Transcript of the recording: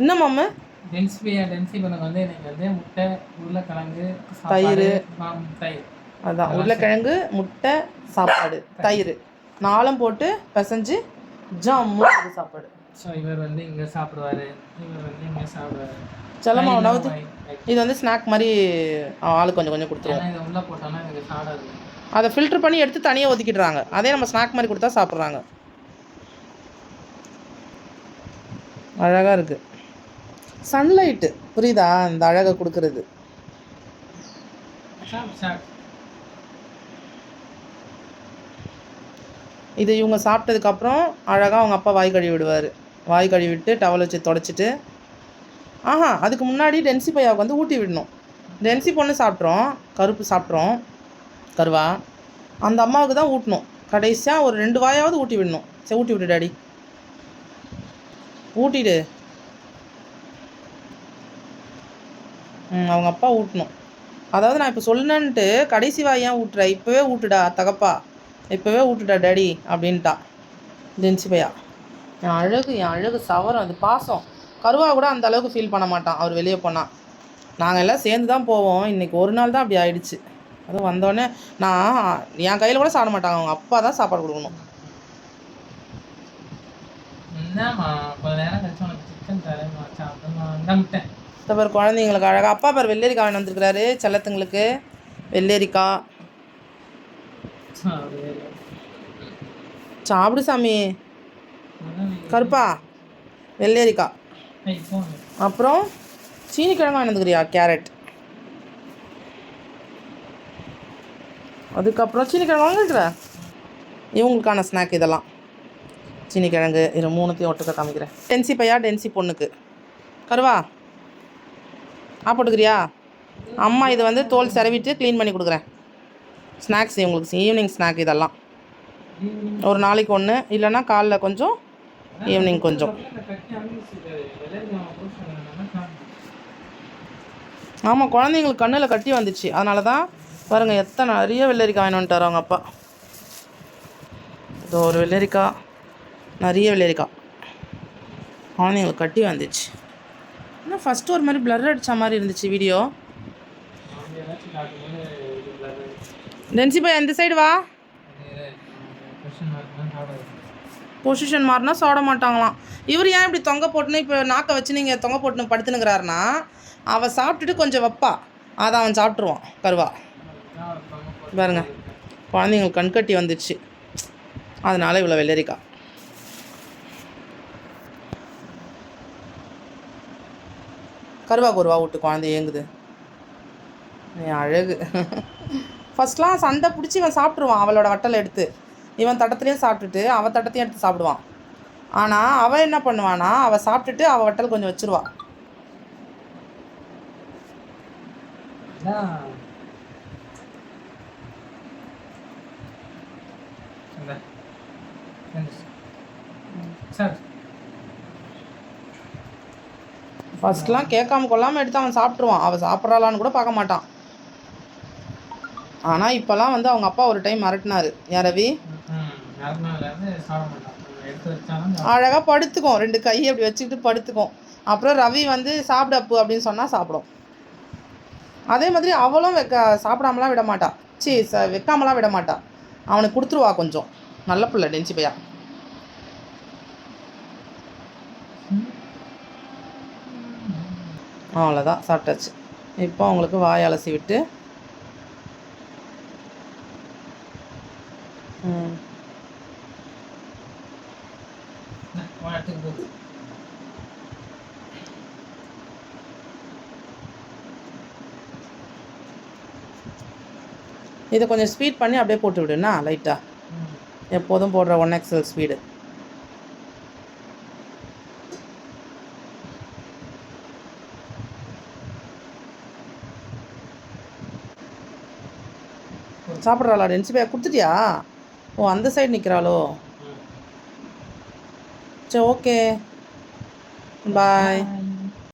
என்ன மாமு? டென்சிஃபை டென்சி பண்ணக்கு வந்து எனக்கு வந்து முட்டை உருளைக்கிழங்கு தயிர். தயிர். அதான் உருளைக்கிழங்கு முட்டை சாப்பாடு தயிர். நாலும் போட்டு பிசைஞ்சு ஜம்மு இது சாப்பாடு. ஸோ இவர் வந்து இங்கே சாப்பிடுவாரு. இவர் வந்து இங்கே சாப்பிடுவாரு. செல்லம்மா நான் உணவு இது வந்து ஸ்நாக் மாதிரி ஆளுக்கு கொஞ்சம் கொஞ்சம் கொடுத்துருவோம். இதை உள்ள போட்டோம்னா எனக்கு சாடாது அதை ஃபில்டர் பண்ணி எடுத்து தனியாக ஒதுக்கிடுறாங்க. அதே நம்ம ஸ்நாக் மாதிரி கொடுத்தா சாப்பிட்றாங்க. அழகாக இருக்குது சன்லைட்டு புரியுதா? இந்த அழகை கொடுக்கறது. இது இவங்க சாப்பிட்டதுக்கப்புறம் அழகாக அவங்க அப்பா வாய் கழுவி விடுவார். வாய் கழுவி விட்டு டவல் வச்சு தொடச்சிட்டு ஆஹா அதுக்கு முன்னாடி டென்சி பையாவுக்கு வந்து ஊட்டி விடணும். டென்சி பொண்ணு சாப்பிட்றோம் கருப்பு சாப்பிட்றோம் கருவா. அந்த அம்மாவுக்கு தான் ஊட்டணும். கடைசியாக ஒரு ரெண்டு வாயாவது ஊட்டி விடணும். சரி ஊட்டி விட்டு டாடி. ஊட்டிடு. அவங்க அப்பா ஊட்டணும். அதாவது நான் இப்போ சொல்லணுன்ட்டு கடைசி வாய் ஏன் ஊட்டுற? இப்போவே ஊட்டுடா தகப்பா. இப்போவே ஊட்டுடா டேடி அப்படின்ட்டா. ஜென்சி பையா என் அழகு என் அழகு சவரம் அது பாசம். கருவா கூட அந்த அளவுக்கு ஃபீல் பண்ண மாட்டான் அவர் வெளியே போனால் நாங்கள் எல்லாம் சேர்ந்து தான் போவோம். இன்றைக்கி ஒரு நாள் தான் அப்படி ஆயிடுச்சு. அதுவும் வந்தோடனே நான் என் கையில் கூட சாப்பிட மாட்டாங்க. அவங்க அப்பா தான் சாப்பாடு கொடுக்கணும். என்னம்மா கொஞ்ச நேரம் கழிச்சு உனக்கு சிக்கன் தரேன் சாப்பிடுமா இந்த முட்டை பேர் குழந்தைங்களுக்கு அழகாக அப்பா பேர் வெள்ளரிக்காய் வாங்கி வந்திருக்கிறாரு செல்லத்துங்களுக்கு. வெள்ளரிக்காய். சாப்பிடு. சாமி. கருப்பா வெள்ளரிக்காய். அப்புறம் சீனி கிழங்கு கேரட். அதுக்கப்புறம் சீனி கிழங்கு வாங்கிருக்கிற இவங்களுக்கான ஸ்நாக் இதெல்லாம். சீனி கிழங்கு இது மூணுத்தையும் ஒட்டுக்க காமிக்கிறேன். டென்சி பையா டென்சி பொண்ணுக்கு. கருவா. ஆ போட்டுக்கிறியா அம்மா இதை வந்து தோல் செரவிட்டு க்ளீன் பண்ணி கொடுக்குறேன். ஸ்நாக்ஸ் இவங்களுக்கு ஈவினிங் ஸ்நாக் இதெல்லாம். ஒரு நாளைக்கு ஒன்று இல்லைன்னா காலைல கொஞ்சம் ஈவினிங் கொஞ்சம். ஆமாம் குழந்தைங்களுக்கு கண்ணில் கட்டி வந்துச்சு. அதனால தான் பாருங்கள் எத்தனை நிறைய வெள்ளரிக்காய் வாங்கிட்டு வந்துட்டார் அவங்க அப்பா. இது ஒரு வெள்ளரிக்காய் நிறைய வெள்ளரிக்காய். குழந்தைங்களுக்கு கட்டி வந்துச்சு. ஆனால் ஃபஸ்ட்டு ஒரு மாதிரி பிளர் அடித்த மாதிரி இருந்துச்சு வீடியோ டென்சி பாய் எந்த சைடு வா? பொசிஷன் மாறினா சாட மாட்டாங்களாம். இவர் ஏன் இப்படி தொங்க போட்டுன்னு இப்போ நாக்கை வச்சு நீங்கள் தொங்க போட்டுன்னு படுத்துனுங்கிறாருன்னா அவள் சாப்பிட்டுட்டு கொஞ்சம் வைப்பா. அதை அவன் சாப்பிட்ருவான் கருவா. பாருங்க. குழந்தைங்களுக்கு கண்கட்டி வந்துடுச்சு அதனால இவ்வளோ வெள்ளரிக்காய் கருவா குருவா விட்டு குழந்தை ஏங்குது. அழகு. ஃபஸ்ட்லாம் சண்டை பிடிச்சி இவன் சாப்பிட்ருவான் அவளோட வட்டலை எடுத்து. இவன் தட்டத்துலேயும் சாப்பிட்டுட்டு அவள் தட்டத்தையும் எடுத்து சாப்பிடுவான். ஆனால் அவள் என்ன பண்ணுவானா அவள் சாப்பிட்டுட்டு அவள் வட்டல் கொஞ்சம் வச்சிருவா. சார். ஃபர்ஸ்ட்லாம் கேட்காம கொள்ளாமல் எடுத்து அவன் சாப்பிட்ருவான் அவள் சாப்பிட்றாளான்னு கூட பார்க்க மாட்டான். ஆனால் இப்போல்லாம் வந்து அவங்க அப்பா ஒரு டைம் மிரட்டினாரு. ஏன் ரவி அழகாக படுத்துக்கும் ரெண்டு கையை அப்படி வச்சுக்கிட்டு படுத்துக்கும் அப்புறம் ரவி வந்து சாப்பிடப்பு அப்படின்னு சொன்னால் சாப்பிடும். அதே மாதிரி அவளும் வைக்க சாப்பிடாமலாம் விட மாட்டா. சீ ச வைக்காமலாம் விட மாட்டா. அவனுக்கு கொடுத்துருவா கொஞ்சம். நல்ல பிள்ளை டென்சி பையா. அவ்வளோதான் சாப்பிட்டாச்சு. இப்போ அவங்களுக்கு வாய் அலசி விட்டு ம். இதை கொஞ்சம் ஸ்பீட் பண்ணி அப்படியே போட்டு விடுண்ணா லைட்டாக எப்போதும் போடுற ஒன் எக்ஸல் ஸ்பீடு சாப்பிட்றாளா? டென்சி பையா கொடுத்துட்டியா? ஓ அந்த சைடு நிற்கிறாளோ சரி ஓகே பாய்